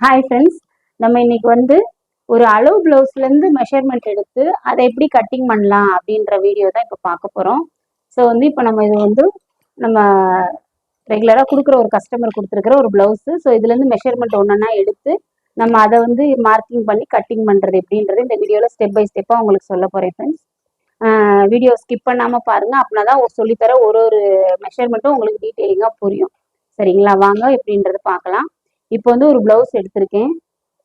Hi friends நம்ம இன்னைக்கு வந்து ஒரு அளவு ப்ளவுஸ்லேருந்து மெஷர்மெண்ட் எடுத்து அதை எப்படி கட்டிங் பண்ணலாம் அப்படின்ற வீடியோ தான் இப்போ பார்க்க போகிறோம் ஸோ வந்து இப்போ நம்ம இது வந்து நம்ம ரெகுலராக கொடுக்குற ஒரு கஸ்டமர் கொடுத்துருக்குற ஒரு ப்ளவுஸு ஸோ இதுலேருந்து மெஷர்மெண்ட் ஒன்றா எடுத்து நம்ம அதை வந்து மார்க்கிங் பண்ணி கட்டிங் பண்ணுறது எப்படின்றது இந்த வீடியோவில் ஸ்டெப் பை ஸ்டெப்பாக உங்களுக்கு சொல்ல போகிறேன் ஃப்ரெண்ட்ஸ் வீடியோ ஸ்கிப் பண்ணாமல் பாருங்கள் அப்படின்னா தான் சொல்லித்தர ஒரு ஒரு மெஷர்மெண்ட்டும் உங்களுக்கு டீட்டெயிலிங்காக புரியும். சரிங்களா? வாங்க எப்படின்றத பார்க்கலாம். இப்போ வந்து ஒரு ப்ளவுஸ் எடுத்திருக்கேன்.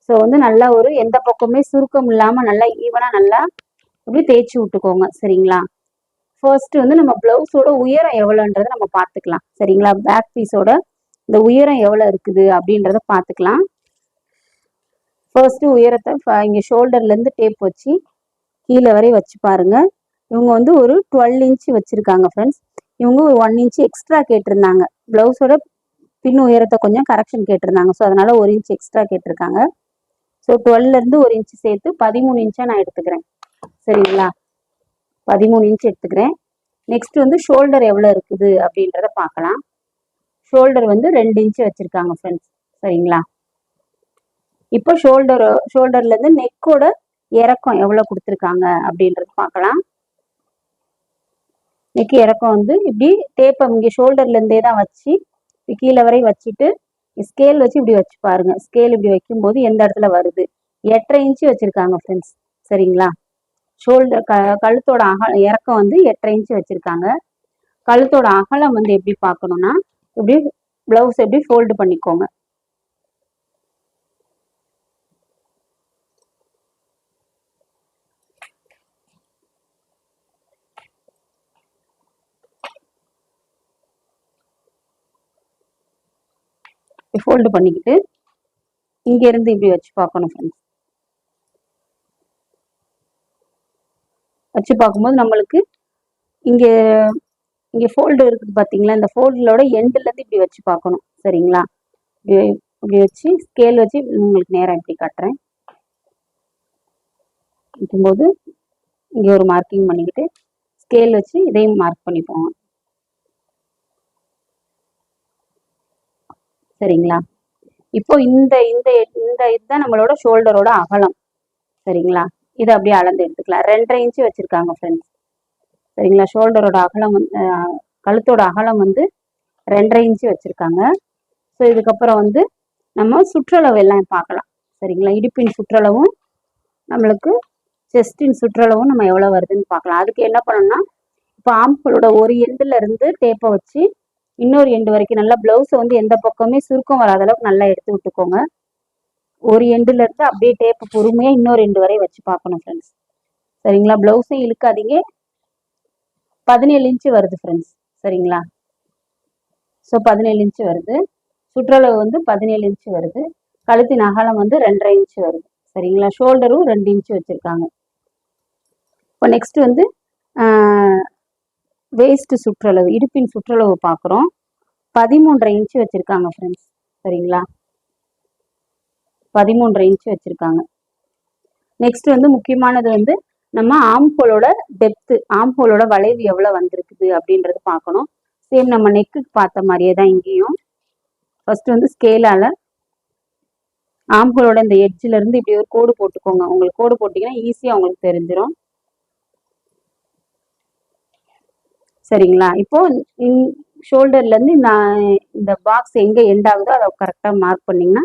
ஸோ வந்து நல்லா ஒரு எந்த பக்கமே சுருக்கம் இல்லாமல் நல்லா ஈவனாக நல்லா அப்படியே தேய்ச்சி விட்டுக்கோங்க. சரிங்களா? ஃபர்ஸ்ட் வந்து நம்ம ப்ளவுஸோட உயரம் எவ்வளோன்றதை நம்ம பார்த்துக்கலாம். சரிங்களா? பேக் பீஸோட இந்த உயரம் எவ்வளோ இருக்குது அப்படின்றத பார்த்துக்கலாம். ஃபர்ஸ்ட் உயரத்தை இங்கே ஷோல்டர்லேருந்து டேப் வச்சு கீழே வரை வச்சு பாருங்க. இவங்க வந்து ஒரு டுவெல் இன்ச்சு வச்சுருக்காங்க ஃப்ரெண்ட்ஸ் இவங்க ஒரு ஒன் இன்ச்சு எக்ஸ்ட்ரா கேட்டிருந்தாங்க. ப்ளவுஸோட பின் உயரத்தை கொஞ்சம் கரெக்ஷன் கேட்டிருந்தாங்க. ஸோ அதனால ஒரு இன்ச் எக்ஸ்ட்ரா கேட்டிருக்காங்க. ஸோ இருந்து ஒரு இன்ச் சேர்த்து பதிமூணு இன்ச்சாக நான் எடுத்துக்கிறேன். சரிங்களா? பதிமூணு இன்ச் எடுத்துக்கிறேன். நெக்ஸ்ட் வந்து ஷோல்டர் எவ்வளோ இருக்குது அப்படின்றத பார்க்கலாம். ஷோல்டர் வந்து ரெண்டு இன்ச்சு வச்சுருக்காங்க ஃப்ரெண்ட்ஸ் சரிங்களா? இப்போ ஷோல்டர் ஷோல்டர்லேருந்து நெக்கோட இறக்கம் எவ்வளோ கொடுத்துருக்காங்க அப்படின்றது பார்க்கலாம். நெக் இறக்கம் வந்து இப்படி டேப்பை இங்கே ஷோல்டர்லேருந்தே தான் வச்சு இப்படி கீழே வரை வச்சுட்டு ஸ்கேல் வச்சு இப்படி வச்சு பாருங்க. ஸ்கேல் இப்படி வைக்கும்போது எந்த இடத்துல வருது? எட்டரை இன்ச்சு வச்சிருக்காங்க ஃப்ரெண்ட்ஸ் சரிங்களா? ஷோல்டர் க கழுத்தோட அக இறக்கம் வந்து எட்டரை இன்ச்சு வச்சிருக்காங்க. கழுத்தோட அகலம் வந்து எப்படி பார்க்கணும்னா இப்படி ப்ளவுஸ் எப்படி ஃபோல்டு பண்ணிக்கோங்க. ஃபோல்டு பண்ணிக்கிட்டு இங்கேருந்து இப்படி வச்சு பார்க்கணும் ஃப்ரெண்ட்ஸ் வச்சு பார்க்கும்போது நம்மளுக்கு இங்கே இங்கே ஃபோல்டு இருக்குது பார்த்தீங்களா? இந்த ஃபோல்டோட எண்ட்லேருந்து இப்படி வச்சு பார்க்கணும். சரிங்களா? இப்படி இப்படி வச்சு ஸ்கேல் வச்சு உங்களுக்கு நேரம் இப்படி காட்டுறேன். வைக்கும்போது இங்கே ஒரு மார்க்கிங் பண்ணிக்கிட்டு ஸ்கேல் வச்சு இதையும் மார்க் பண்ணிப்போம். சரிங்களா? இப்போ இந்த இந்த இந்த இதுதான் நம்மளோட ஷோல்டரோட அகலம். சரிங்களா? இதை அப்படியே அளந்து எடுத்துக்கலாம். ரெண்டரை இன்ச்சு வச்சிருக்காங்க ஃப்ரெண்ட்ஸ் சரிங்களா? ஷோல்டரோட அகலம் வந்து கழுத்தோட அகலம் வந்து ரெண்டரை இன்ச்சு வச்சிருக்காங்க. ஸோ இதுக்கப்புறம் வந்து நம்ம சுற்றளவு எல்லாம் பார்க்கலாம். சரிங்களா? இடுப்பின் சுற்றளவும் நம்மளுக்கு செஸ்டின் சுற்றளவும் நம்ம எவ்வளோ வருதுன்னு பார்க்கலாம். அதுக்கு என்ன பண்ணணும்னா இப்போ ஆம்களோட ஒரு எண்டில் இருந்து டேப்பை வச்சு இன்னொரு எண்டு வரைக்கும் நல்லா பிளவுஸை வந்து எந்த பக்கமே சுருக்கம் வராத அளவுக்கு நல்லா எடுத்து விட்டுக்கோங்க. ஒரு எண்டுல இருந்து அப்படியே டேப்பு பொறுமையாக இன்னொரு எண்டு வரை வச்சு பார்க்கணும் ஃப்ரெண்ட்ஸ் சரிங்களா? பிளவுஸையும் இழுக்காதீங்க. பதினேழு இன்ச்சு வருது ஃப்ரெண்ட்ஸ் சரிங்களா? ஸோ பதினேழு இன்ச்சு வருது. சுற்றளவு வந்து பதினேழு இன்ச்சு வருது. கழுத்தின் அகலம் வந்து ரெண்டரை இன்ச்சு வருது. சரிங்களா? ஷோல்டரும் ரெண்டு இன்ச்சு வச்சுருக்காங்க. இப்போ நெக்ஸ்ட் வந்து வேஸ்ட் சுற்றளவு இடுப்பின் சுற்றளவு பார்க்குறோம். பதிமூன்றரை இன்ச்சு வச்சுருக்காங்க ஃப்ரெண்ட்ஸ் சரிங்களா? பதிமூன்றரை இன்ச்சு வச்சுருக்காங்க. நெக்ஸ்ட் வந்து முக்கியமானது வந்து நம்ம ஆம்போலோட டெப்த்து ஆம்போலோட வளைவு எவ்வளோ வந்திருக்குது அப்படின்றது பார்க்கணும். சேம் நம்ம நெக்குக்கு பார்த்த மாதிரியே தான் இங்கேயும். ஃபர்ஸ்ட் வந்து ஸ்கேலால் ஆம்போலோட இந்த எட்ஜிலேருந்து இப்படி ஒரு கோடு போட்டுக்கோங்க. உங்களுக்கு கோடு போட்டிங்கன்னா ஈஸியாக உங்களுக்கு தெரிஞ்சிடும் சரிங்களா? இப்போ ஷோல்டர்ல இருந்து நான் இந்த பாக்ஸ் எங்க எண்ட் ஆகுதோ அதை கரெக்டா மார்க் பண்ணீங்கன்னா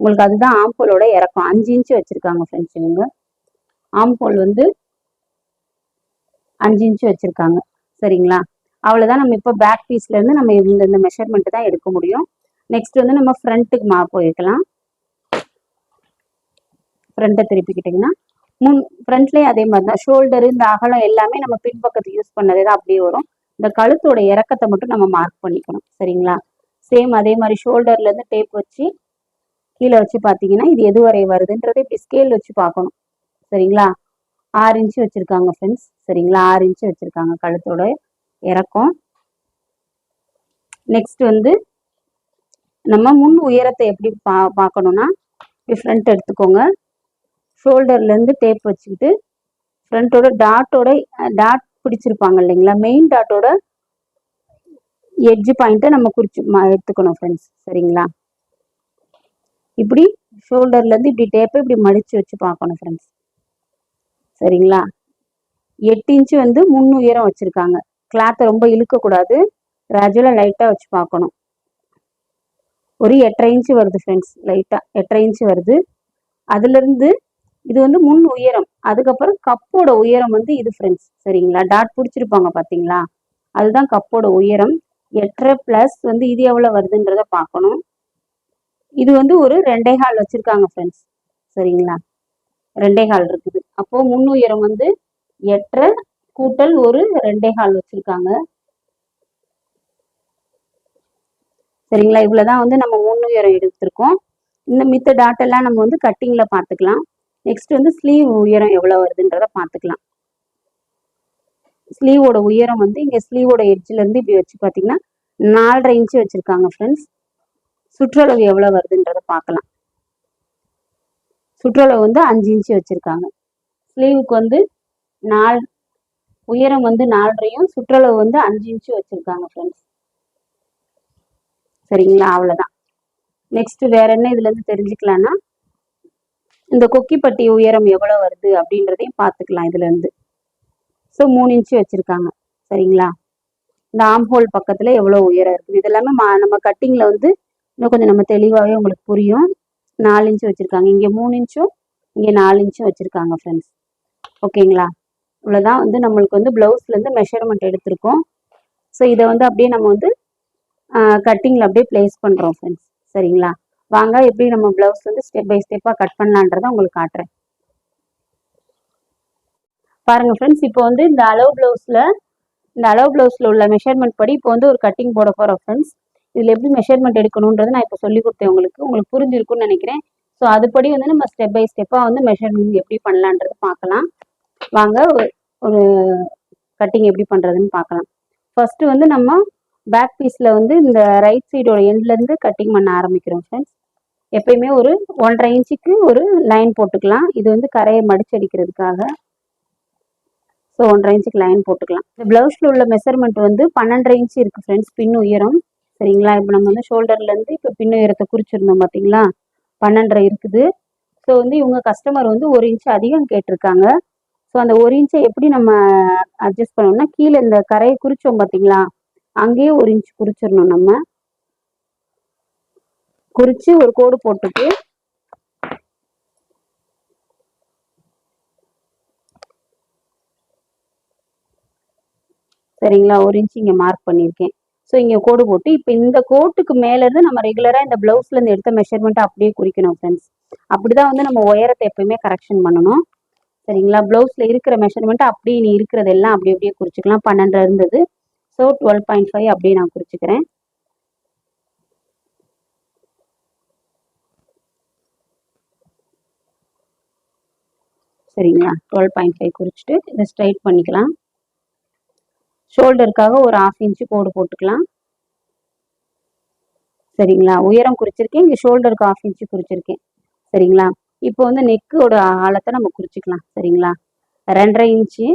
உங்களுக்கு அதுதான் ஆம்போலோட இறக்கம். அஞ்சு இன்ச்சு வச்சிருக்காங்க ஃப்ரெண்ட்ஸ் இவங்க. ஆம்போல் வந்து அஞ்சு இன்ச்சு வச்சிருக்காங்க. சரிங்களா? அவ்வளவுதான். நம்ம இப்போ பேக் பீஸ்ல இருந்து நம்ம இந்த இந்த மெஷர்மெண்ட் தான் எடுக்க முடியும். நெக்ஸ்ட் வந்து நம்ம ஃப்ரண்ட்டுக்கு மா போயிருக்கலாம். ஃப்ரண்ட்டை திருப்பிக்கிட்டிங்கன்னா முன் ஃப்ரண்ட்லேயே அதே மாதிரி தான் ஷோல்டரு இந்த அகலம் எல்லாமே நம்ம பின்பக்கத்துக்கு யூஸ் பண்ணதே தான் அப்படியே வரும். இந்த கழுத்தோட இறக்கத்தை மட்டும் நம்ம மார்க் பண்ணிக்கணும். சரிங்களா? சேம் அதே மாதிரி ஷோல்டர்ல இருந்து டேப் வச்சு கீழே வச்சு பார்த்தீங்கன்னா இது எது வரை வருதுன்றதை இப்படி ஸ்கேல் வச்சு பார்க்கணும். சரிங்களா? ஆறு இன்ச்சு வச்சிருக்காங்க ஃப்ரெண்ட்ஸ் சரிங்களா? ஆறு இன்ச்சு வச்சிருக்காங்க கழுத்தோட இறக்கம். நெக்ஸ்ட் வந்து நம்ம முன் உயரத்தை எப்படி பா பார்க்கணும்னா இப்படி ஃப்ரண்ட் எடுத்துக்கோங்க. ஷோல்டர்லேருந்து டேப் வச்சுக்கிட்டு ஃப்ரண்ட்டோட டாட்டோட டாட் பிடிச்சிருப்பாங்க இல்லைங்களா? மெயின் டாட்டோட எட்ஜ் பாயிண்ட்டை நம்ம குறிச்சு எடுத்துக்கணும் ஃப்ரெண்ட்ஸ் சரிங்களா? இப்படி ஷோல்டர்லேருந்து இப்படி டேப்பை இப்படி மடித்து வச்சு பார்க்கணும் ஃப்ரெண்ட்ஸ் சரிங்களா? எட்டு இன்ச்சு வந்து முன் உயரம் வச்சுருக்காங்க. கிளாத்தை ரொம்ப இழுக்கக்கூடாது. கிராஜுவலாக லைட்டாக வச்சு பார்க்கணும். ஒரு எட்டரை இன்ச்சு வருது ஃப்ரெண்ட்ஸ் லைட்டாக எட்டரை இன்ச்சு வருது. அதுலேருந்து இது வந்து முன் உயரம். அதுக்கப்புறம் கப்போட உயரம் வந்து இது ஃப்ரெண்ட்ஸ் சரிங்களா? டாட் பிடிச்சிருப்பாங்க பார்த்தீங்களா அதுதான் கப்போட உயரம். எட்டரை ப்ளஸ் வந்து இது எவ்வளோ வருதுன்றத பார்க்கணும். இது வந்து ஒரு ரெண்டே கால் வச்சுருக்காங்க ஃப்ரெண்ட்ஸ் சரிங்களா? ரெண்டே கால் இருக்குது. அப்போது முன் உயரம் வந்து எட்டரை கூட்டல் ஒரு ரெண்டே கால் வச்சுருக்காங்க. சரிங்களா? இவ்வளோதான் வந்து நம்ம முன் உயரம் எடுத்திருக்கோம். இந்த மித்த டாட் எல்லாம் நம்ம வந்து கட்டிங்கில் பார்த்துக்கலாம். நெக்ஸ்ட் வந்து ஸ்லீவ் உயரம் எவ்வளோ வருதுன்றத பார்த்துக்கலாம். ஸ்லீவோட உயரம் வந்து இங்கே ஸ்லீவோட எட்ஜிலேருந்து இப்படி வச்சு பார்த்தீங்கன்னா நாலரை இன்ச்சு வச்சுருக்காங்க ஃப்ரெண்ட்ஸ் சுற்றளவு எவ்வளோ வருதுன்றத பார்க்கலாம். சுற்றளவு வந்து அஞ்சு இன்ச்சு வச்சுருக்காங்க. ஸ்லீவுக்கு வந்து நால் உயரம் வந்து நாலரையும் சுற்றளவு வந்து அஞ்சு இன்ச்சு வச்சுருக்காங்க ஃப்ரெண்ட்ஸ் சரிங்களா? அவ்வளோதான் நெக்ஸ்ட் வேற என்ன இதுலேருந்து தெரிஞ்சுக்கலான்னா இந்த கொக்கிப்பட்டி உயரம் எவ்வளோ வருது அப்படின்றதையும் பார்த்துக்கலாம் இதுலேருந்து. ஸோ மூணு இன்ச்சு வச்சுருக்காங்க. சரிங்களா? இந்த ஆம்ஹோல் பக்கத்தில் எவ்வளோ உயரம் இருக்குது? இது எல்லாமே மா நம்ம கட்டிங்கில் வந்து இன்னும் கொஞ்சம் நம்ம தெளிவாகவே உங்களுக்கு புரியும். நாலு இன்ச்சு வச்சுருக்காங்க. இங்கே மூணு இன்ச்சும் இங்கே நாலு இன்ச்சும் வச்சுருக்காங்க ஃப்ரெண்ட்ஸ் ஓகேங்களா? இவ்வளோதான் வந்து நம்மளுக்கு வந்து ப்ளவுஸ்லேருந்து மெஷர்மெண்ட் எடுத்திருக்கோம். ஸோ இதை வந்து அப்படியே நம்ம வந்து கட்டிங்கில் அப்படியே ப்ளேஸ் பண்ணுறோம் ஃப்ரெண்ட்ஸ் சரிங்களா? வாங்க. எப்படி நம்ம பிளவுஸ் வந்து ஸ்டெப் பை ஸ்டெப்பாக கட் பண்ணலான்றதை உங்களுக்கு காட்டுறேன். பாருங்கள் ஃப்ரெண்ட்ஸ் இப்போ வந்து இந்த அளவு ப்ளவுஸில் இந்த அளவு ப்ளவுஸில் உள்ள மெஷர்மெண்ட் படி இப்போ வந்து ஒரு கட்டிங் போட போகிறோம் ஃப்ரெண்ட்ஸ் இதில் எப்படி மெஷர்மெண்ட் எடுக்கணுன்றது நான் இப்போ சொல்லி கொடுத்தேன் உங்களுக்கு. உங்களுக்கு புரிஞ்சிருக்கும்னு நினைக்கிறேன். ஸோ அதுபடி வந்து நம்ம ஸ்டெப் பை ஸ்டெப்பாக வந்து மெஷர்மெண்ட் எப்படி பண்ணலான்றது பார்க்கலாம். வாங்க ஒரு கட்டிங் எப்படி பண்ணுறதுன்னு பார்க்கலாம். ஃபஸ்ட்டு வந்து நம்ம பேக் பீஸில் வந்து இந்த ரைட் சைடோட எண்ட்லேருந்து கட்டிங் பண்ண ஆரம்பிக்கிறோம் ஃப்ரெண்ட்ஸ் எப்பயுமே ஒரு ஒன்றரை இன்ச்சுக்கு ஒரு லைன் போட்டுக்கலாம். இது வந்து கரையை மடிச்சு அடிக்கிறதுக்காக. ஸோ ஒன்றரை இன்ச்சுக்கு லைன் போட்டுக்கலாம். இந்த ப்ளவுஸில் உள்ள மெஷர்மெண்ட் வந்து பன்னெண்டரை இன்ச்சு இருக்குது ஃப்ரெண்ட்ஸ் பின் உயரம். சரிங்களா? இப்போ நம்ம வந்து ஷோல்டர்லேருந்து இப்போ பின் உயரத்தை குறிச்சிருந்தோம் பார்த்தீங்களா பன்னெண்டரை இருக்குது. ஸோ வந்து இவங்க கஸ்டமர் வந்து ஒரு இன்ச்சு அதிகம் கேட்டிருக்காங்க. ஸோ அந்த ஒரு இன்ச்சை எப்படி நம்ம அட்ஜஸ்ட் பண்ணோம்னா கீழே இந்த கரையை குறிச்சோம் பார்த்தீங்களா அங்கேயே ஒரு இன்ச் குறிச்சிடணும் நம்ம. குறிச்சு ஒரு கோடு போட்டுட்டு சரிங்களா? ஒரு இன்ச் இங்கே மார்க் பண்ணியிருக்கேன். ஸோ இங்கே கோடு போட்டு இப்போ இந்த கோட்டுக்கு மேலேருந்து நம்ம ரெகுலராக இந்த ப்ளவுஸ்லேருந்து எடுத்த மெஷர்மெண்ட்டை அப்படியே குறிக்கணும் ஃப்ரெண்ட்ஸ் அப்படி தான் வந்து நம்ம உயரத்தை எப்பயுமே கரெக்ஷன் பண்ணணும். சரிங்களா? ப்ளவுஸில் இருக்கிற மெஷர்மெண்ட்டை அப்படியே நீ இருக்கிறதெல்லாம் அப்படி அப்படியே குறிச்சிக்கலாம். பன்னெண்டு இருந்தது. ஸோ டுவெல் பாயிண்ட் ஃபைவ் அப்படியே நான் குறிச்சிக்கிறேன். சரிங்களா? டுவெல் பாயிண்ட் ஃபைவ் குறிச்சிட்டு இதை ஸ்ட்ரைட் பண்ணிக்கலாம். ஷோல்டருக்காக ஒரு ஆஃப் இன்ச்சு கோடு போட்டுக்கலாம். சரிங்களா? உயரம் குறிச்சிருக்கேன் இங்கே ஷோல்டருக்கு ஆஃப் இன்ச்சு குறிச்சிருக்கேன். சரிங்களா? இப்போ வந்து நெக்கோட ஆழத்தை நம்ம குறிச்சிக்கலாம். சரிங்களா? ரெண்டரை இன்ச்சு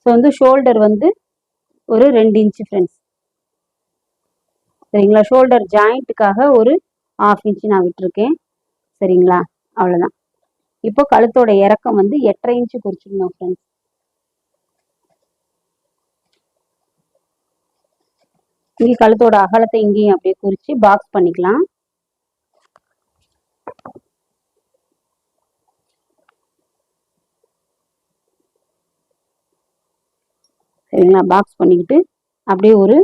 ஸோ வந்து ஷோல்டர் வந்து ஒரு ரெண்டு இன்ச்சு ஃப்ரெண்ட்ஸ் சரிங்களா? ஷோல்டர் ஜாயிண்ட்டுக்காக ஒரு ஆஃப் இன்ச்சு நான் விட்டுருக்கேன். சரிங்களா? அவ்வளோதான் இப்போ கழுத்தோட இறக்கம் வந்து எட்டரை இன்ச்சு குறிச்சிருந்தோம் ஃப்ரெண்ட்ஸ் இங்கே கழுத்தோட அகலத்தை இங்கேயும் அப்படியே குறித்து பாக்ஸ் பண்ணிக்கலாம். சரிங்களா? பாக்ஸ் பண்ணிக்கிட்டு அப்படியே ஒரு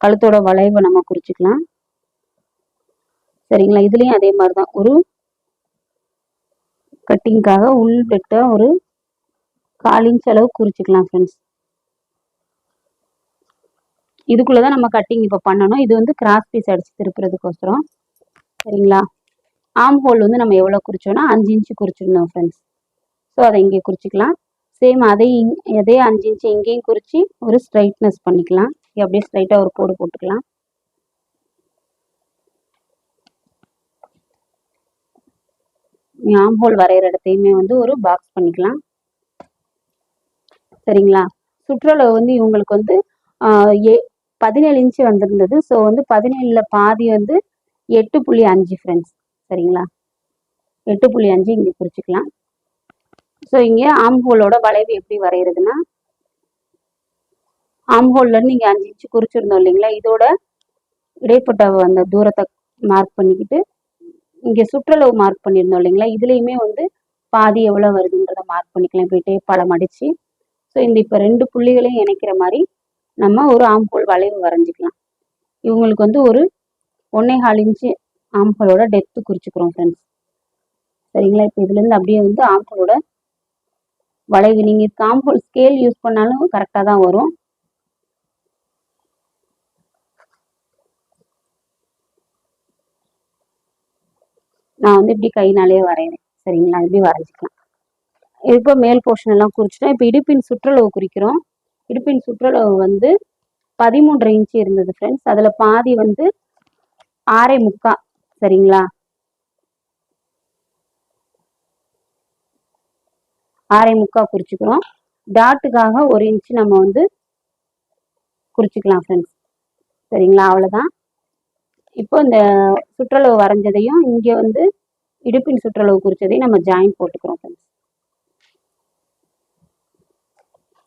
கழுத்தோட வளைவை நம்ம குறிச்சிக்கலாம். சரிங்களா? இதுலேயும் அதே மாதிரி தான் ஒரு கட்டிங்க்காக உள் பெட்டை ஒரு கால் இன்ச் அளவு குறிச்சிக்கலாம் ஃப்ரெண்ட்ஸ் இதுக்குள்ளே தான் நம்ம கட்டிங் இப்போ பண்ணணும். இது வந்து கிராஸ் பீஸ் அடித்து திருப்புறதுக்கோசரம். சரிங்களா? ஆம் ஹோல் வந்து நம்ம எவ்வளோ குறிச்சோன்னா அஞ்சு இன்ச்சு குறிச்சிருந்தோம் ஃப்ரெண்ட்ஸ் ஸோ அதை இங்கே குறிச்சிக்கலாம். சேம் அதே அதே அஞ்சு இன்ச்சு இங்கேயும் குறித்து ஒரு ஸ்ட்ரைட்னஸ் பண்ணிக்கலாம். அப்படியே ஸ்ட்ரைட்டாக ஒரு கோடு போட்டுக்கலாம். ஆம் ஹோல் வரைகிற இடத்தையுமே வந்து ஒரு பாக்ஸ் பண்ணிக்கலாம். சரிங்களா? சுற்றளவு வந்து இவங்களுக்கு வந்து ஏ பதினேழு இன்ச்சு வந்திருந்தது. ஸோ வந்து பதினேழில் பாதி வந்து எட்டு புள்ளி அஞ்சு ஃப்ரெண்ட்ஸ் சரிங்களா? எட்டு புள்ளி அஞ்சு இங்கே குறிச்சிக்கலாம் ஸோ இங்கே ஆம்ஹோலோட வளைவு எப்படி வரைகிறதுனா ஆம்ஹோல்லேருந்து நீங்கள் அஞ்சு இன்ச்சு குறிச்சிருந்தோம் இல்லைங்களா? இதோட இடைப்பட்ட அந்த தூரத்தை மார்க் பண்ணிக்கிட்டு இங்கே சுற்றளவு மார்க் பண்ணியிருந்தோம் இல்லைங்களா? இதுலேயுமே வந்து பாதி எவ்வளோ வருதுன்றதை மார்க் பண்ணிக்கலாம் இப்படி டேப்பால் மடித்து ஸோ இந்த இப்போ ரெண்டு புள்ளிகளையும் இணைக்கிற மாதிரி நம்ம ஒரு ஆம்போல் வளைவு வரைஞ்சிக்கலாம். இவங்களுக்கு வந்து ஒரு ஒன்னே கால் இன்ச்சு ஆம்போலோட டெப்த்து குறிச்சிக்கிறோம் ஃப்ரெண்ட்ஸ் சரிங்களா? இப்போ இதுலேருந்து அப்படியே வந்து ஆம்போலோட வளைவு. நீங்கள் காம்போல் ஸ்கேல் யூஸ் பண்ணாலும் கரெக்டாக தான் வரும். நான் வந்து இப்படி கைனாலே வரைகிறேன் சரிங்களா? இப்படி வரைஞ்சிக்கலாம். இப்போ மேல் போர்ஷன் எல்லாம் குறிச்சிட்டோம் இப்போ இடுப்பின் சுற்றளவு குறிக்கிறோம். இடுப்பின் சுற்றளவு வந்து பதிமூன்றரை இன்ச்சு இருந்தது ஃப்ரெண்ட்ஸ் அதில் பாதி வந்து ஆறே முக்கா சரிங்களா? ஆறே முக்கா குறிச்சிக்கிறோம். டாட்டுக்காக ஒரு இன்ச்சு நம்ம வந்து குறிச்சிக்கலாம் ஃப்ரெண்ட்ஸ் சரிங்களா? அவ்வளோதான் இப்போ இந்த சுற்றளவு வரைஞ்சதையும் இங்கே வந்து இடுப்பின் சுற்றளவு குறித்ததையும் நம்ம ஜாயின் போட்டுக்கிறோம் ஃப்ரெண்ட்ஸ்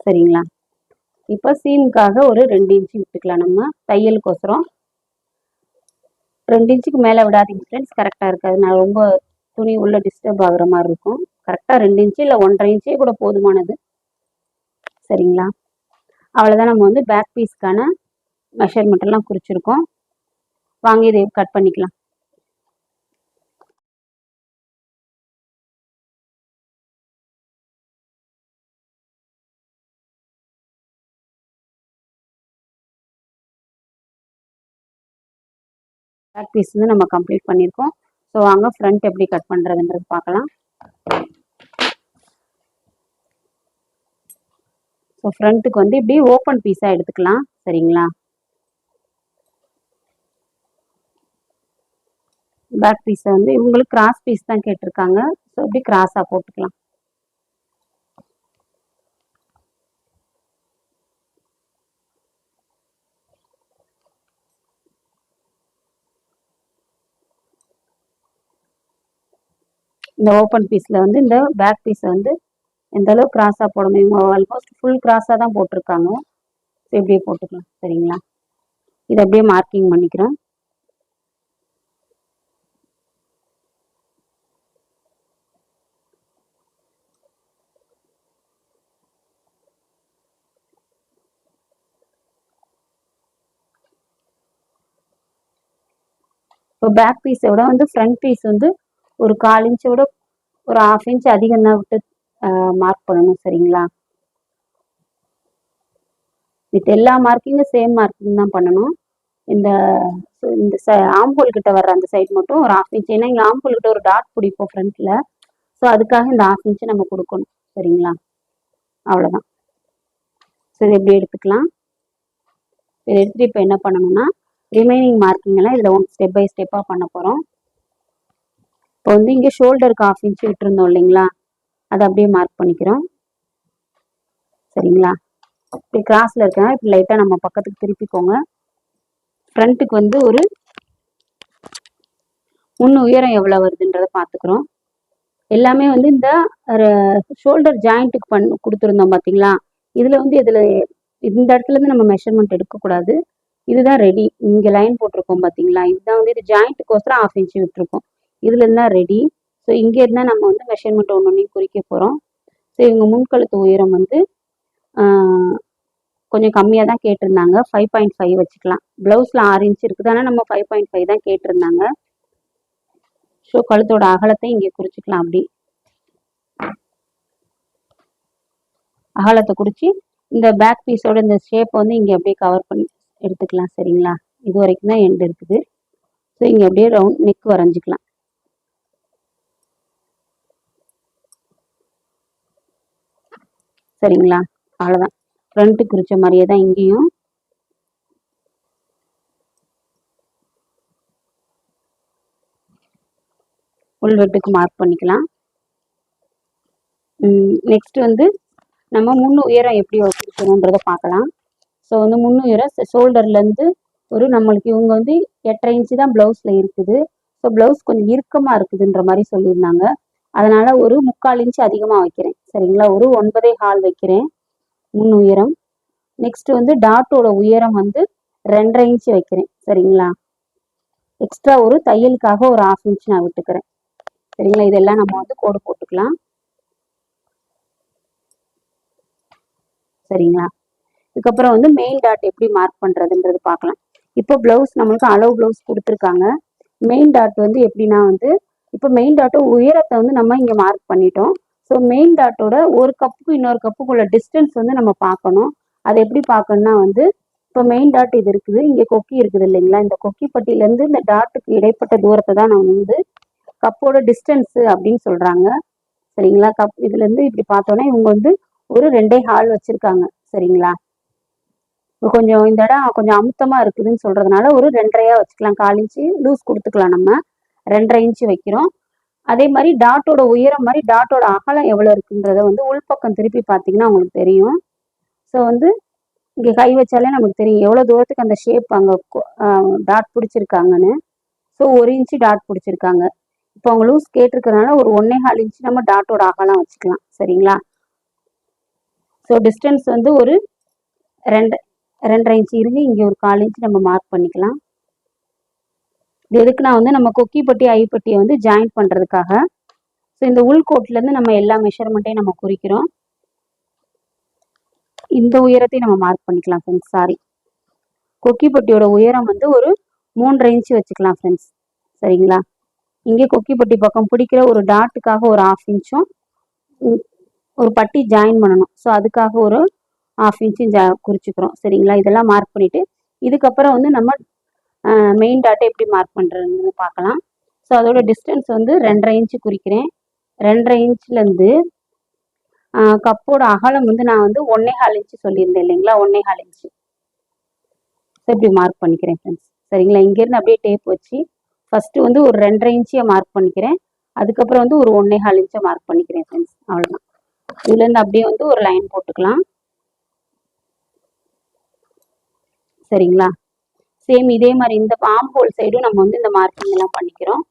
சரிங்களா? இப்போ சீமுக்காக ஒரு ரெண்டு இன்ச்சு விட்டுக்கலாம். நம்ம தையலுக்கோசரம் ரெண்டு இன்ச்சுக்கு மேலே விடாதீங்க ஃப்ரெண்ட்ஸ் கரெக்டாக இருக்காது. நான் ரொம்ப துணி உள்ள டிஸ்டர்ப் ஆகுற மாதிரி இருக்கும். கரெக்டாக ரெண்டு இன்ச்சு இல்லை ஒன்றரை இன்ச்சே கூட போதுமானது. சரிங்களா? அவ்வளோதான் நம்ம வந்து பேக் பீஸ்க்கான மெஷர்மெண்ட் எல்லாம் குறிச்சிருக்கோம். வாங்க இதை கட் பண்ணிக்கலாம். பேக் பீஸ் வந்து நம்ம கம்ப்ளீட் பண்ணியிருக்கோம். ஸோ வாங்க ஃப்ரண்ட் எப்படி கட் பண்ணுறதுன்றது பார்க்கலாம். ஸோ ஃப்ரண்ட்டுக்கு வந்து இப்படி ஓப்பன் பீஸாக எடுத்துக்கலாம். சரிங்களா? பேக் பீஸை வந்து இவங்களுக்கு கிராஸ் பீஸ் தான் கேட்டிருக்காங்க. ஸோ இப்படி கிராஸாக போட்டுக்கலாம். இந்த ஓப்பன் பீஸில் வந்து இந்த பேக் பீஸை வந்து எந்த அளவு கிராஸாக போட முடியுமோ ஆல்மோஸ்ட் ஃபுல் கிராஸாக தான் போட்டிருக்காங்க. ஸோ இப்படியே போட்டுக்கலாம். சரிங்களா? இதை அப்படியே மார்க்கிங் பண்ணிக்கிறேன். இப்போ பேக் பீஸை விட வந்து ஃப்ரண்ட் பீஸ் வந்து ஒரு கால் இன்ச்சை விட ஒரு ஆஃப் இன்ச் அதிகம் தான் விட்டு மார்க் பண்ணணும் சரிங்களா? வித் எல்லா மார்க்கிங்கும் சேம் மார்க்கிங் தான் பண்ணணும். இந்த இந்த ஆம்பூல் கிட்ட வர்ற அந்த சைட் மட்டும் ஒரு ஆஃப் இன்ச் ஏன்னா இங்கே ஆம்பூல் கிட்ட ஒரு டாட் பிடிப்போம் ஃப்ரண்ட்டில் ஸோ அதுக்காக இந்த ஆஃப் இன்ச்சு நம்ம கொடுக்கணும் சரிங்களா? அவ்வளோதான் ஸோ இது எப்படி எடுத்துக்கலாம். இதை எடுத்துகிட்டு இப்போ என்ன பண்ணணும்னா ரிமைனிங் மார்க்கிங் எல்லாம் இதில் ஒன் ஸ்டெப் பை ஸ்டெப்பாக பண்ண போகிறோம் இப்போ வந்து இங்கே ஷோல்டருக்கு ஆஃப் இன்ச் விட்டுருந்தோம் இல்லைங்களா? அதை அப்படியே மார்க் பண்ணிக்கிறோம். சரிங்களா? இப்படி கிராஸில் இருக்கா இப்படி லைட்டாக நம்ம பக்கத்துக்கு திருப்பிக்கோங்க. ஃப்ரண்ட்டுக்கு வந்து ஒரு முன் உயரம் எவ்வளோ வருதுன்றதை பார்த்துக்குறோம். எல்லாமே வந்து இந்த ஷோல்டர் ஜாயிண்ட்டுக்கு பண் கொடுத்துருந்தோம் பார்த்தீங்களா இதில் வந்து இதில் இந்த இடத்துல இருந்து நம்ம மெஷர்மெண்ட் எடுக்கக்கூடாது. இதுதான் ரெடி இங்கே லைன் போட்டிருக்கோம் பார்த்தீங்களா இதுதான் வந்து இது ஜாயிண்ட்டுக்கோசரம் ஆஃப் இன்ச்சு விட்டுருக்கோம். இதுல இருந்தா ரெடி ஸோ இங்கே இருந்தால் நம்ம வந்து மெஷர்மெண்ட் ஒன்று ஒன்றையும் குறிக்க போகிறோம் ஸோ இவங்க முன்கழுத்து உயரம் வந்து கொஞ்சம் கம்மியாக தான் கேட்டிருந்தாங்க. ஃபைவ் பாயிண்ட் ஃபைவ் வச்சுக்கலாம். ப்ளவுஸில் ஆறு இன்ச் இருக்குது. ஆனால் நம்ம ஃபைவ் பாயிண்ட் ஃபைவ் தான் கேட்டிருந்தாங்க. ஸோ கழுத்தோட அகலத்தை இங்கே குறிச்சிக்கலாம் அப்படி. அகலத்தை குறித்து இந்த பேக் பீஸோட இந்த ஷேப்பை வந்து இங்கே அப்படியே கவர் பண்ணி எடுத்துக்கலாம் சரிங்களா? இது வரைக்கும் தான் எண்டு இருக்குது. ஸோ இங்கே அப்படியே ரவுண்ட் நெக் வரைஞ்சிக்கலாம். சரிங்களா? அவ்வளோதான் ஃப்ரண்ட்டு குறித்த மாதிரியே தான் இங்கேயும். உள்வெட்டுக்கு மார்க் பண்ணிக்கலாம். நெக்ஸ்ட் வந்து நம்ம முன் உயரம் எப்படி வச்சுருக்கணுன்றதை பார்க்கலாம். ஸோ வந்து முன்னுயரம் ஷோல்டர்லேருந்து ஒரு நம்மளுக்கு இவங்க வந்து எட்டரை இன்ச்சு தான் ப்ளவுஸில் இருக்குது. ஸோ ப்ளவுஸ் கொஞ்சம் இறுக்கமாக இருக்குதுன்ற மாதிரி சொல்லியிருந்தாங்க. அதனால் ஒரு முக்கால் இன்ச்சு அதிகமாக வைக்கிறேன். சரிங்களா? ஒரு ஒன்பதே ஹால் வைக்கிறேன். முன் உயரம் நெக்ஸ்ட் வந்து டாட்டோட உயரம் வந்து ரெண்டரை இன்ச்சு வைக்கிறேன். சரிங்களா? எக்ஸ்ட்ரா ஒரு தையலுக்காக ஒரு ஆஃப் இன்ச் நான் விட்டுக்கிறேன். சரிங்களா? இதெல்லாம் நம்ம வந்து கோடு போட்டுக்கலாம். சரிங்களா? இதுக்கப்புறம் வந்து மெயின் டாட் எப்படி மார்க் பண்ணுறதுன்றது பார்க்கலாம். இப்போ ப்ளவுஸ் நம்மளுக்கு அளவு ப்ளவுஸ் கொடுத்துருக்காங்க. மெயின் டாட் வந்து எப்படின்னா வந்து இப்போ மெயின் டாட்டு உயரத்தை வந்து நம்ம இங்கே மார்க் பண்ணிட்டோம். ஸோ மெயின் டாட்டோட ஒரு கப்புக்கு இன்னொரு கப்புக்குள்ள டிஸ்டன்ஸ் வந்து நம்ம பார்க்கணும். அது எப்படி பார்க்கணும்னா வந்து இப்போ மெயின் டாட் இது இருக்குது இங்கே கொக்கி இருக்குது இல்லைங்களா? இந்த கொக்கி பட்டியிலேருந்து இந்த டாட்டுக்கு இடைப்பட்ட தூரத்தை தான் நான் வந்து கப்போட டிஸ்டன்ஸு அப்படின்னு சொல்கிறாங்க சரிங்களா? கப் இதுலேருந்து இப்படி பார்த்தோன்னா இவங்க வந்து ஒரு ரெண்டே ஹால் வச்சுருக்காங்க. சரிங்களா? கொஞ்சம் இந்த இடம் கொஞ்சம் அமுத்தமாக இருக்குதுன்னு சொல்கிறதுனால ஒரு ரெண்டரையா வச்சுக்கலாம். கால் இன்ச்சு லூஸ் கொடுத்துக்கலாம் நம்ம. ரெண்டரை இன்ச்சு வைக்கிறோம். அதே மாதிரி டாட்டோட உயரம் மாதிரி டாட்டோட அகலம் எவ்வளோ இருக்குன்றத வந்து உள்பக்கம் திருப்பி பார்த்தீங்கன்னா உங்களுக்கு தெரியும். ஸோ வந்து இங்கே கை வச்சாலே நமக்கு தெரியும். எவ்வளோ தூரத்துக்கு அந்த ஷேப் அங்கே டாட் பிடிச்சிருக்காங்கன்னு. ஸோ ஒரு இன்ச்சு டாட் பிடிச்சிருக்காங்க. இப்போ அவங்க லூஸ் கேட்டிருக்கறனால ஒரு ஒன்னே கால் இன்ச்சு நம்ம டாட்டோட அகலம் வச்சுக்கலாம். சரிங்களா? ஸோ டிஸ்டன்ஸ் வந்து ஒரு ரெண்டு ரெண்டரை இன்ச்சு இருந்து இங்கே ஒரு கால் இன்ச்சு நம்ம மார்க் பண்ணிக்கலாம். இது எதுக்குன்னா வந்து நம்ம கொக்கி பட்டி ஐப்பட்டியை வந்து ஜாயின் பண்ணுறதுக்காக ஸோ இந்த உள்கோட்லேருந்து நம்ம எல்லா மெஷர்மெண்ட்டையும் நம்ம குறிக்கிறோம். இந்த உயரத்தையும் நம்ம மார்க் பண்ணிக்கலாம் ஃப்ரெண்ட்ஸ் சாரி கொக்கி பட்டியோட உயரம் வந்து ஒரு மூன்றரை இன்ச்சு வச்சுக்கலாம் ஃப்ரெண்ட்ஸ் சரிங்களா? இங்கே கொக்கிப்பட்டி பக்கம் பிடிக்கிற ஒரு டாட்டுக்காக ஒரு ஆஃப் இன்ச்சும் ஒரு பட்டி ஜாயின் பண்ணணும். ஸோ அதுக்காக ஒரு ஆஃப் இன்ச்சு ஜா குறிச்சிக்கிறோம். சரிங்களா? இதெல்லாம் மார்க் பண்ணிவிட்டு இதுக்கப்புறம் வந்து நம்ம மெயின் டாட்டை எப்படி மார்க் பண்ணுறதுன்னு பார்க்கலாம். ஸோ அதோட டிஸ்டன்ஸ் வந்து ரெண்டரை இன்ச்சு குறிக்கிறேன். ரெண்டரை இன்ச்லேருந்து கப்போட அகலம் வந்து நான் வந்து ஒன்னே கால் இன்ச்சு சொல்லியிருந்தேன் இல்லைங்களா? ஒன்னே கால் இன்ச்சு ஸோ இப்படி மார்க் பண்ணிக்கிறேன் ஃப்ரெண்ட்ஸ் சரிங்களா? இங்கேருந்து அப்படியே டேப் வச்சு ஃபஸ்ட்டு வந்து ஒரு ரெண்டரை இன்ச்சியை மார்க் பண்ணிக்கிறேன். அதுக்கப்புறம் வந்து ஒரு ஒன்னே கால் இன்ச்சை மார்க் பண்ணிக்கிறேன் ஃப்ரெண்ட்ஸ் அவ்வளோதான் இதுலேருந்து அப்படியே வந்து ஒரு லைன் போட்டுக்கலாம். சரிங்களா? சேம் இதே மாதிரி இந்த ஆம்ஹோல் சைடும் நம்ம வந்து இந்த மார்க்கிங் எல்லாம் பண்ணிக்கிறோம்.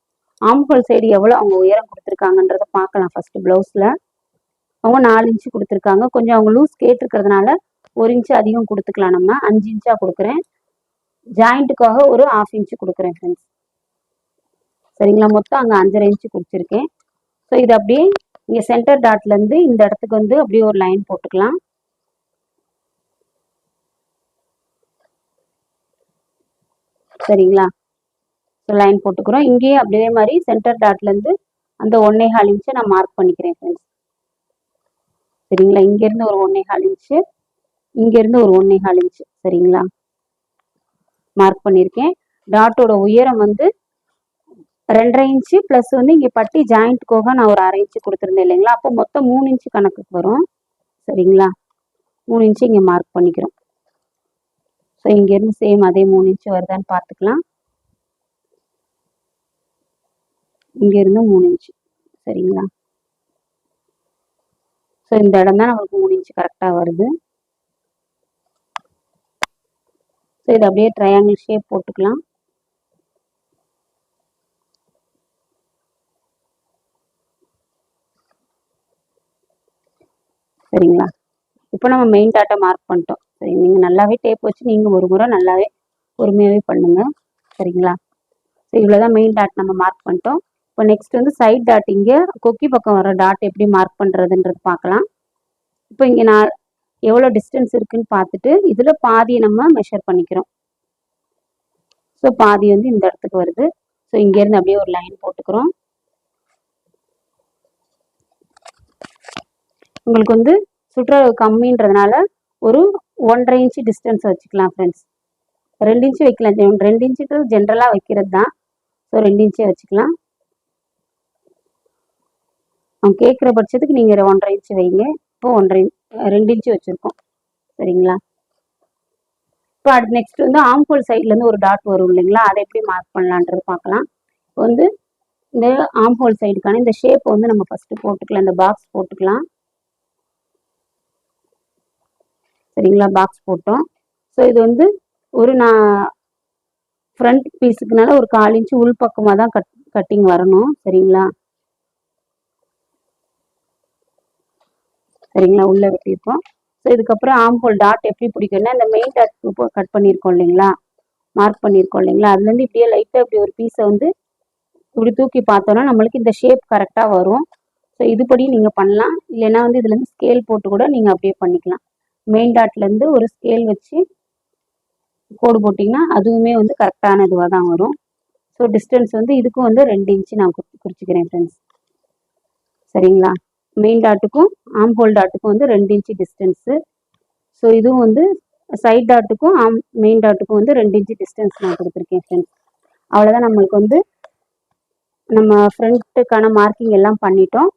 ஆம்ஹோல் சைடு எவ்வளோ அவங்க உயரம் கொடுத்துருக்காங்கன்றத பார்க்கலாம் ஃபர்ஸ்ட் ப்ளவுஸில் அவங்க நாலு இன்ச்சு கொடுத்துருக்காங்க. கொஞ்சம் அவங்க லூஸ் கேட்டிருக்கிறதுனால ஒரு இன்ச்சு அதிகம் கொடுத்துக்கலாம் நம்ம. அஞ்சு இன்ச்சாக கொடுக்குறேன். ஜாயிண்ட்டுக்காக ஒரு ஆஃப் இன்ச்சு கொடுக்குறேன் ஃப்ரெண்ட்ஸ் சரிங்களா? மொத்தம் அங்கே அஞ்சரை இன்ச்சு கொடுத்துருக்கேன். ஸோ இது அப்படியே இங்கே சென்டர் டாட்லேருந்து இந்த இடத்துக்கு வந்து அப்படியே ஒரு லைன் போட்டுக்கலாம். சரிங்களா? ஸோ லைன் போட்டுக்கிறோம். இங்கேயே அப்படியே மாதிரி சென்டர் டாட்லேருந்து அந்த ஒன்னே கால் இன்ச்சை நான் மார்க் பண்ணிக்கிறேன் ஃப்ரெண்ட்ஸ் சரிங்களா? இங்கேருந்து ஒரு ஒன்னே கால் இன்ச்சு இங்கேருந்து ஒரு ஒன்னே ஹால் இன்ச்சு சரிங்களா? மார்க் பண்ணியிருக்கேன். டாட்டோட உயரம் வந்து ரெண்டரை இன்ச்சு ப்ளஸ் வந்து இங்கே பட்டி ஜாயிண்ட்டுக்காக நான் ஒரு அரை இன்ச்சு கொடுத்துருந்தேன் இல்லைங்களா? அப்போ மொத்தம் மூணு இன்ச்சு கணக்குக்கு வரும். சரிங்களா? மூணு இன்ச்சு இங்கே மார்க் பண்ணிக்கிறோம். ஸோ இங்கேருந்து சேம் அதே மூணு இன்ச்சு வருதான்னு பார்த்துக்கலாம். இங்கேருந்து மூணு இன்ச்சு சரிங்களா? ஸோ இந்த இடம் தான் நம்மளுக்கு மூணு இன்ச்சு கரெக்டாக வருது. ஸோ இது அப்படியே ட்ரையாங்கிள் ஷேப் போட்டுக்கலாம். சரிங்களா? இப்போ நம்ம மெயின் டாட்டை மார்க் பண்ணிட்டோம். நீங்கள் நல்லாவே டேப் வச்சு நீங்கள் ஒரு முறை நல்லாவே பொறுமையாகவே பண்ணுங்க. சரிங்களா? ஸோ இவ்வளோ தான் மெயின் டாட் நம்ம மார்க் பண்ணிட்டோம். இப்போ நெக்ஸ்ட் வந்து சைட் டாட் இங்கே கொக்கி பக்கம் வர டாட் எப்படி மார்க் பண்ணுறதுன்றது பார்க்கலாம். இப்போ இங்கே நான் எவ்வளோ டிஸ்டன்ஸ் இருக்குன்னு பார்த்துட்டு இதில் பாதியை நம்ம மெஷர் பண்ணிக்கிறோம். ஸோ பாதி வந்து இந்த இடத்துக்கு வருது. ஸோ இங்கேருந்து அப்படியே ஒரு லைன் போட்டுக்கிறோம். உங்களுக்கு வந்து சுற்றுலா கம்மின்றதுனால ஒரு ஒன்றரை இன்ச்சு டிஸ்டன்ஸ் வச்சுக்கலாம் ஃப்ரெண்ட்ஸ் ரெண்டு இன்ச்சு வைக்கலாம். ரெண்டு இன்ச்சுக்கு ஜென்ரலாக வைக்கிறது தான் ஸோ ரெண்டு இன்ச்சே வச்சுக்கலாம். அவங்க கேட்குற பட்சத்துக்கு நீங்கள் ஒன்றரை இன்ச்சு வைங்க. இப்போ ஒன்றரை ரெண்டு இன்ச்சு வச்சுருக்கோம். சரிங்களா? இப்போ அடுத்து நெக்ஸ்ட் வந்து ஆம்ஹோல் சைட்லேருந்து ஒரு டாட் வரும் இல்லைங்களா? அதை எப்படி மார்க் பண்ணலான்றது பார்க்கலாம். இப்போ வந்து இந்த ஆம்ஹோல் சைடுக்கான இந்த ஷேப் வந்து நம்ம ஃபஸ்ட்டு போட்டுக்கலாம். இந்த பாக்ஸ் போட்டுக்கலாம். சரிங்களா பாக்ஸ் போட்டோம். ஸோ இது வந்து ஒரு நான் ஃப்ரண்ட் பீஸுக்குனால ஒரு கால் இன்ச்சு உள் பக்கமாக தான் கட் கட்டிங் வரணும். சரிங்களா? சரிங்களா உள்ளே வெட்டியிருக்கோம் ஸோ இதுக்கப்புறம் ஆம்போல் டாட் எப்படி பிடிக்கும்னா இந்த மெயின் டாட் இப்போ கட் பண்ணியிருக்கோம் இல்லைங்களா? மார்க் பண்ணியிருக்கோம் இல்லைங்களா? அதுலேருந்து இப்படியே லைட்டாக இப்படி ஒரு பீஸை வந்து இப்படி தூக்கி பார்த்தோன்னா நம்மளுக்கு இந்த ஷேப் கரெக்டாக வரும். ஸோ இதுபடி நீங்கள் பண்ணலாம். இல்லைன்னா வந்து இதுலேருந்து ஸ்கேல் போட்டு கூட நீங்கள் அப்படியே பண்ணிக்கலாம். மெயின் டாட்லேருந்து ஒரு ஸ்கேல் வச்சு கோடு போட்டிங்கன்னா அதுவுமே வந்து கரெக்டான இதுவாக தான் வரும். ஸோ டிஸ்டன்ஸ் வந்து இதுக்கும் வந்து ரெண்டு இன்ச்சு நான் குறி குறிச்சிக்கிறேன் ஃப்ரெண்ட்ஸ் சரிங்களா? மெயின் டாட்டுக்கும் ஆம் ஹோல் டாட்டுக்கும் வந்து ரெண்டு இன்ச்சு டிஸ்டன்ஸு ஸோ இதுவும் வந்து சைட் டாட்டுக்கும் ஆம் மெயின் டாட்டுக்கும் வந்து ரெண்டு இன்ச்சு டிஸ்டன்ஸ் நான் கொடுத்துருக்கேன் ஃப்ரெண்ட்ஸ் அவ்வளோதான் நம்மளுக்கு வந்து நம்ம ஃப்ரண்ட்டுக்கான மார்க்கிங் எல்லாம் பண்ணிட்டோம்.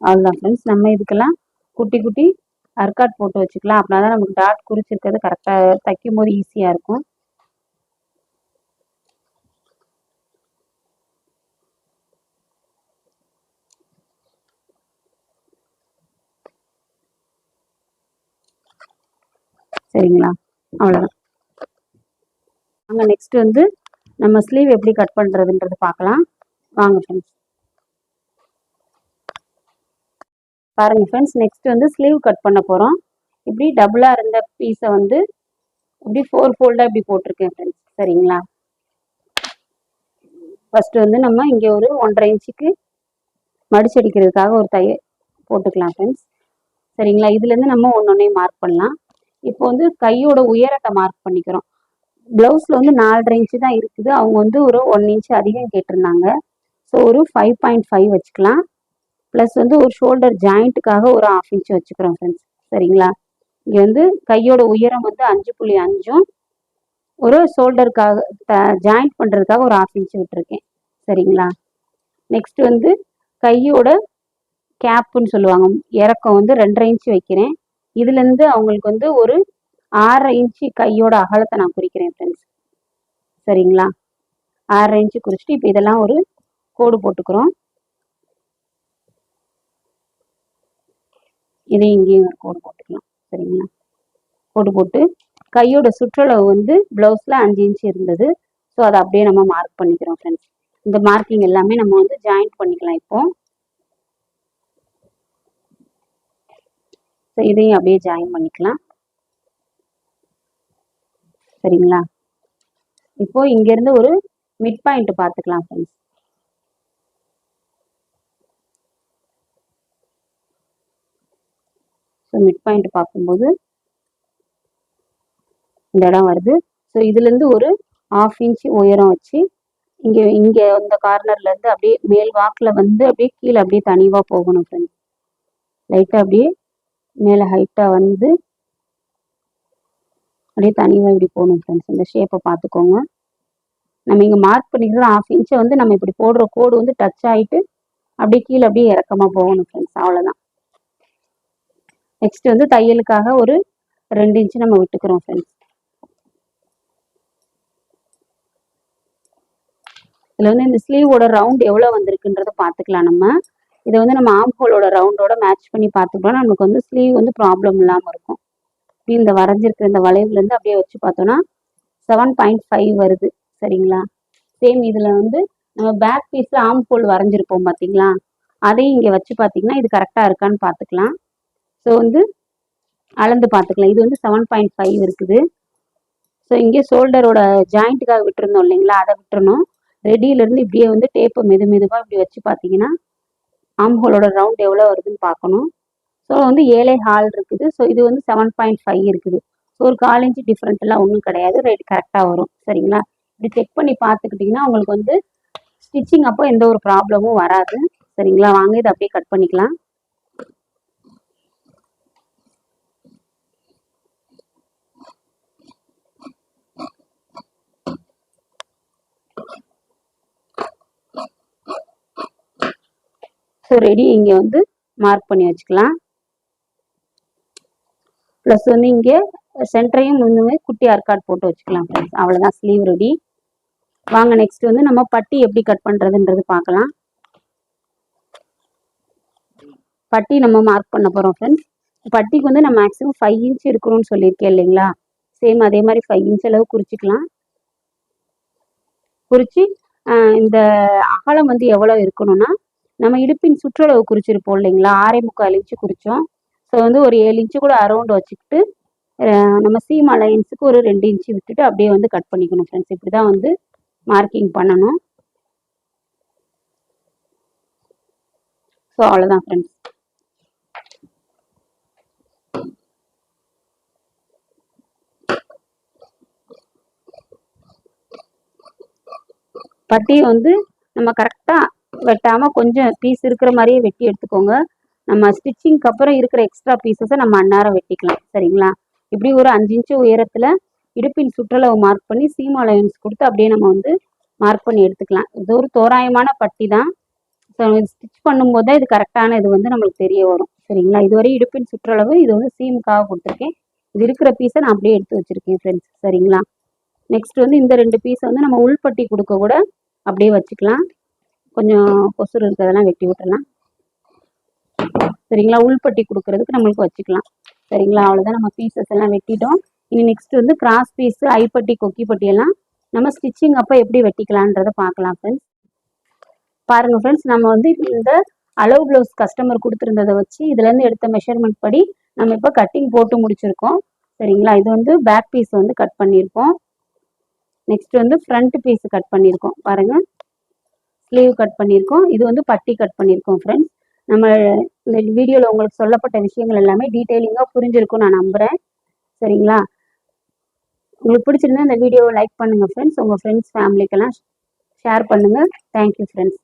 அவ்வளோதான் ஃப்ரெண்ட்ஸ் நம்ம இதுக்கெல்லாம் குட்டி குட்டி அர்காட் போட்டு வச்சுக்கலாம். அப்படின்னா தான் நமக்கு டாட் குறிச்சிருக்கிறது கரெக்டாக தைக்கும் போது ஈஸியாக இருக்கும். சரிங்களா? அவ்வளோதான் அங்கே நெக்ஸ்ட் வந்து நம்ம ஸ்லீவ் எப்படி கட் பண்ணுறதுன்றது பார்க்கலாம். வாங்க ஃப்ரெண்ட்ஸ் பாருங்க ஃப்ரெண்ட்ஸ் நெக்ஸ்ட் வந்து ஸ்லீவ் கட் பண்ண போகிறோம் இப்படி டபுளாக இருந்த பீஸை வந்து இப்படி ஃபோர் ஃபோல்டாக இப்படி போட்டிருக்கேன் ஃப்ரெண்ட்ஸ் சரிங்களா? ஃபஸ்ட்டு வந்து நம்ம இங்கே ஒரு ஒன்றரை இன்ச்சுக்கு மடிச்சடிக்கிறதுக்காக ஒரு தைய போட்டுக்கலாம் ஃப்ரெண்ட்ஸ் சரிங்களா? இதுலேருந்து நம்ம ஒன்று ஒன்றையும் மார்க் பண்ணலாம். இப்போ வந்து கையோட உயரத்தை மார்க் பண்ணிக்கிறோம். ப்ளவுஸில் வந்து நாலரை இன்ச்சு தான் இருக்குது. அவங்க வந்து ஒரு ஒன் இன்ச்சு அதிகம் கேட்டிருந்தாங்க. ஸோ ஒரு ஃபைவ் பாயிண்ட் ஃபைவ் வச்சுக்கலாம். ப்ளஸ் வந்து ஒரு ஷோல்டர் ஜாயிண்ட்டுக்காக ஒரு ஆஃப் இன்ச் வச்சுக்கிறோம் ஃப்ரெண்ட்ஸ் சரிங்களா? இங்கே வந்து கையோட உயரம் வந்து அஞ்சு புள்ளி அஞ்சும் ஒரு ஷோல்டருக்காக ஜாயிண்ட் பண்ணுறதுக்காக ஒரு ஆஃப் இன்ச் விட்டுருக்கேன். சரிங்களா? நெக்ஸ்ட் வந்து கையோட கேப்புன்னு சொல்லுவாங்க. இறக்கம் வந்து ரெண்டரை இன்ச்சு வைக்கிறேன். இதுலேருந்து அவங்களுக்கு வந்து ஒரு ஆறரை இன்ச்சு கையோட அகலத்தை நான் குறிக்கிறேன் ஃப்ரெண்ட்ஸ் சரிங்களா? ஆறரை இன்ச்சு குறிச்சிட்டு இப்போ இதெல்லாம் ஒரு கோடு போட்டுக்கிறோம். இதையும் இங்கேயும் ஒரு கோடு போட்டுக்கலாம். சரிங்களா? கோடு போட்டு கையோட சுற்றளவு வந்து ப்ளவுஸில் அஞ்சு இன்ச்சு இருந்தது. ஸோ அதை அப்படியே நம்ம மார்க் பண்ணிக்கிறோம் ஃப்ரெண்ட்ஸ் இந்த மார்க்கிங் எல்லாமே நம்ம வந்து ஜாயிண்ட் பண்ணிக்கலாம் இப்போ. ஸோ இதையும் அப்படியே ஜாயின் பண்ணிக்கலாம். சரிங்களா? இப்போ இங்கேருந்து ஒரு மிட் பாயிண்ட் பார்த்துக்கலாம் ஃப்ரெண்ட்ஸ் ஸோ மிட் பாயிண்ட் பார்க்கும்போது இந்த இடம் வருது. ஸோ இதுலேருந்து ஒரு ஆஃப் இன்ச் உயரம் வச்சு இங்கே இங்கே இந்த கார்னர்லேருந்து அப்படியே மேல் வாக்கில் வந்து அப்படியே கீழே அப்படியே தனிவாக போகணும் ஃப்ரெண்ட்ஸ் லைட்டாக அப்படியே மேலே ஹைட்டாக வந்து அப்படியே தனிவாக இப்படி போகணும் ஃப்ரெண்ட்ஸ் இந்த ஷேப்பை பார்த்துக்கோங்க. நம்ம இங்கே மார்க் பண்ணிக்கிற ஆஃப் இன்ச்சை வந்து நம்ம இப்படி போடுற கோடு வந்து டச் ஆகிட்டு அப்படியே கீழே அப்படியே இறக்கமாக போகணும் ஃப்ரெண்ட்ஸ் அவ்வளோதான் நெக்ஸ்ட் வந்து தையலுக்காக ஒரு ரெண்டு இன்ச்சு நம்ம விட்டுக்கிறோம் ஃப்ரெண்ட்ஸ் இதில் வந்து இந்த ஸ்லீவோட ரவுண்ட் எவ்வளோ வந்திருக்குன்றத பார்த்துக்கலாம் நம்ம. இதை வந்து நம்ம ஆம்ஹோலோட ரவுண்டோட மேட்ச் பண்ணி பார்த்துக்கலாம். நமக்கு வந்து ஸ்லீவ் வந்து ப்ராப்ளம் இல்லாமல் இருக்கும். இப்படி இந்த வரைஞ்சிருக்கிற இந்த வளைவுலேருந்து அப்படியே வச்சு பார்த்தோன்னா செவன் பாயிண்ட் ஃபைவ் வருது. சரிங்களா? சேம் இதில் வந்து நம்ம பேக் பீஸில் ஆம் ஹோல் வரைஞ்சிருப்போம் பார்த்தீங்களா அதையும் இங்கே வச்சு பார்த்தீங்கன்னா இது கரெக்டாக இருக்கான்னு பார்த்துக்கலாம். ஸோ வந்து அளந்து பார்த்துக்கலாம். இது வந்து செவன் பாயிண்ட் ஃபைவ் இருக்குது. ஸோ இங்கே ஷோல்டரோட ஜாயிண்ட்டுக்காக விட்டுருந்தோம் இல்லைங்களா? அதை விட்டுறணும். ரெடியிலேருந்து இப்படியே வந்து டேப்பை மெது மெதுவாக இப்படி வச்சு பார்த்தீங்கன்னா ஆம்ஹோலோட ரவுண்ட் எவ்வளோ வருதுன்னு பார்க்கணும். ஸோ வந்து ஏழை ஹால் இருக்குது. ஸோ இது வந்து செவன் பாயிண்ட் ஃபைவ் இருக்குது. ஸோ ஒரு கால் இன்ச்சு டிஃப்ரெண்ட்லாம் ஒன்றும் கிடையாது. ரேட் கரெக்டாக வரும். சரிங்களா? இப்படி செக் பண்ணி பார்த்துக்கிட்டிங்கன்னா உங்களுக்கு வந்து ஸ்டிச்சிங் அப்போ எந்த ஒரு ப்ராப்ளமும் வராது. சரிங்களா? வாங்க இதை அப்படியே கட் பண்ணிக்கலாம். ஸோ ரெடி இங்கே வந்து மார்க் பண்ணி வச்சுக்கலாம். ப்ளஸ் வந்து இங்கே சென்டரையும் வந்து குட்டி ஆர்காட் போட்டு வச்சுக்கலாம் ஃப்ரெண்ட்ஸ் அவ்வளோதான் ஸ்லீவ் ரெடி வாங்க நெக்ஸ்ட் வந்து நம்ம பட்டி எப்படி கட் பண்ணுறதுன்றது பார்க்கலாம். பட்டி நம்ம மார்க் பண்ண போகிறோம் ஃப்ரெண்ட்ஸ் பட்டிக்கு வந்து நம்ம மேக்ஸிமம் ஃபைவ் இன்ச் இருக்கணும்னு சொல்லியிருக்கேன் இல்லைங்களா? சேம் அதே மாதிரி ஃபைவ் இன்ச் அளவு குறிச்சிக்கலாம். குறித்து இந்த அகலம் வந்து எவ்வளோ இருக்கணும்னா நம்ம இடுப்பின் சுற்றளவு குறிச்சிருப்போம் இல்லைங்களா? ஆறே முக்கால் இன்ச்சு குறித்தோம் ஸோ வந்து ஒரு ஏழு இன்ச்சு கூட அரௌண்ட் வச்சுக்கிட்டு நம்ம சீம் அலையன்ஸுக்கு ஒரு ரெண்டு இன்ச்சு விட்டுட்டு அப்படியே வந்து கட் பண்ணிக்கணும் ஃப்ரெண்ட்ஸ் இப்படி தான் வந்து மார்க்கிங் பண்ணணும். ஸோ அவ்வளோதான் ஃப்ரெண்ட்ஸ் பட்டியை வந்து நம்ம கரெக்டாக வெட்டாமல் கொஞ்சம் பீஸ் இருக்கிற மாதிரியே வெட்டி எடுத்துக்கோங்க. நம்ம ஸ்டிச்சிங்க்கு அப்புறம் இருக்கிற எக்ஸ்ட்ரா பீசஸை நம்ம அந்நேரம் வெட்டிக்கலாம். சரிங்களா? இப்படி ஒரு அஞ்சு இன்ச்சு உயரத்தில் இடுப்பின் சுற்றளவு மார்க் பண்ணி சீமா லைன்ஸ் கொடுத்து அப்படியே நம்ம வந்து மார்க் பண்ணி எடுத்துக்கலாம். இது ஒரு தோராயமான பட்டி தான். ஸோ ஸ்டிச் பண்ணும்போது தான் இது கரெக்டான இது வந்து நம்மளுக்கு தெரிய வரும். சரிங்களா? இதுவரை இடுப்பின் சுற்றளவு இது வந்து சீமுக்காக கொடுத்துருக்கேன். இது இருக்கிற பீஸை நான் அப்படியே எடுத்து வச்சுருக்கேன் ஃப்ரெண்ட்ஸ் சரிங்களா? நெக்ஸ்ட் வந்து இந்த ரெண்டு பீஸை வந்து நம்ம உள்பட்டி கொடுக்க கூட அப்படியே வச்சுக்கலாம். கொஞ்சம் கொசு இருக்கிறதெல்லாம் வெட்டி விட்டுறலாம். சரிங்களா? உள்பட்டி கொடுக்கறதுக்கு நம்மளுக்கு வச்சுக்கலாம். சரிங்களா? அவ்வளோதான் நம்ம பீசஸ் எல்லாம் வெட்டிட்டோம். இனி நெக்ஸ்ட் வந்து கிராஸ் பீஸு ஐப்பட்டி கொக்கி பட்டி எல்லாம் நம்ம ஸ்டிச்சிங் அப்போ எப்படி வெட்டிக்கலான்றதை பார்க்கலாம் ஃப்ரெண்ட்ஸ் பாருங்கள் ஃப்ரெண்ட்ஸ் நம்ம வந்து இந்த அளவு ப்ளவுஸ் கஸ்டமர் கொடுத்துருந்ததை வச்சு இதுலேருந்து எடுத்த மெஷர்மெண்ட் படி நம்ம இப்போ கட்டிங் போட்டு முடிச்சிருக்கோம். சரிங்களா? இது வந்து பேக் பீஸ் வந்து கட் பண்ணியிருக்கோம். நெக்ஸ்ட் வந்து ஃப்ரண்ட் பீஸ் கட் பண்ணியிருக்கோம். பாருங்கள் ஸ்லீவ் கட் பண்ணியிருக்கோம். இது வந்து பட்டி கட் பண்ணியிருக்கோம் ஃப்ரெண்ட்ஸ் நம்ம இந்த வீடியோவில் உங்களுக்கு சொல்லப்பட்ட விஷயங்கள் எல்லாமே டீட்டெயிலிங்காக புரிஞ்சிருக்கும் நான் நம்புகிறேன் சரிங்களா? உங்களுக்கு பிடிச்சிருந்தா இந்த வீடியோவை லைக் பண்ணுங்கள் ஃப்ரெண்ட்ஸ் உங்கள் ஃப்ரெண்ட்ஸ் ஃபேமிலிக்கெல்லாம் ஷேர் பண்ணுங்கள் தேங்க்யூ ஃப்ரெண்ட்ஸ்